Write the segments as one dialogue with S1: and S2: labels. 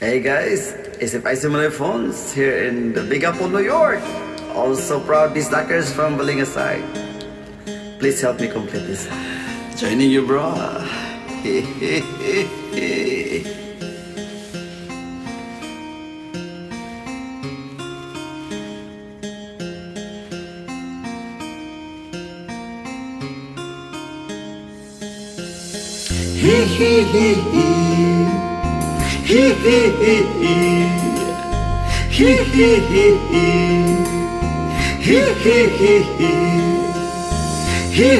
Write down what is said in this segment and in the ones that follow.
S1: Hey guys, it's Similar Phones here in the Big Apple, New York. Also proud Bislackers from Balingasay. Please help me complete this. Joining you, bro. Hee hee hee hee. Hee hee hee hee. Hee hee hee hee. Hee hee hee hee. Hee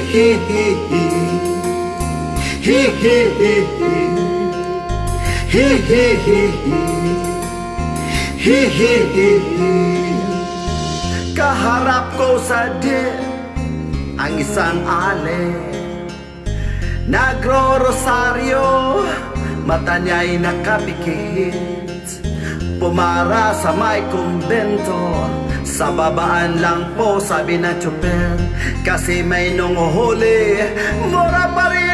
S1: hee hee hee. Hee hee hee hee. Kaharap ko sa di ang isang ale Nagro-rosaryo, mata niya'y nakapikit. Pumara sa may kumbento Sa babaan lang po sabi ng tsuper. Kasi may nunguhuli. Mura pa rin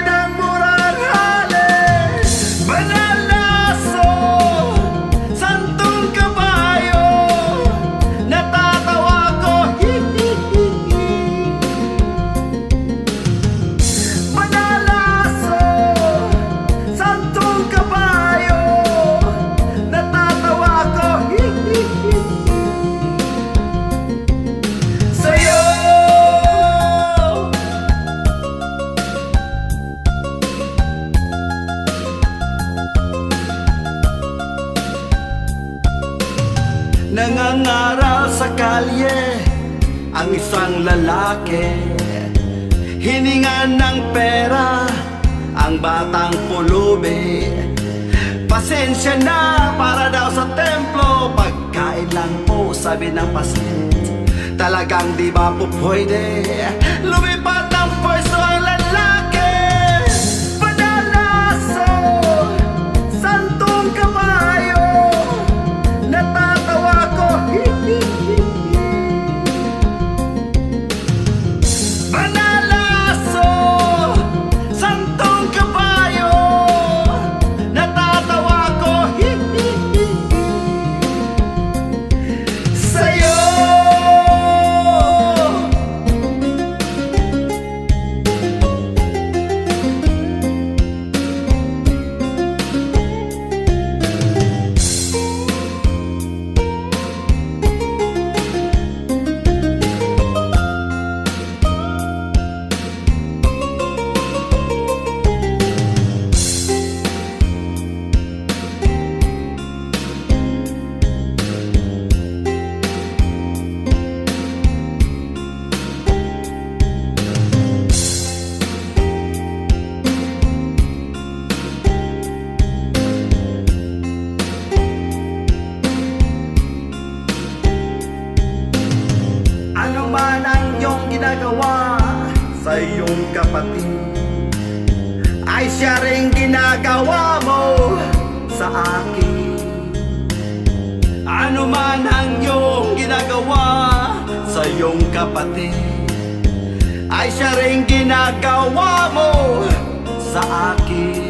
S1: Nangangaral sa kalye Ang isang lalaki. Hiningan ng pera Ang batang pulubi. Pasensya na para daw sa templo Pagkain lang po sabi ng pasyente Talagang di ba po pwede? Lumipat Man ang iyong ginagawa sa iyong kapatid. Ay siya rin ginagawa mo sa akin. Ano man ang iyong ginagawa sa iyong kapatid. Ay siya rin ginagawa mo sa akin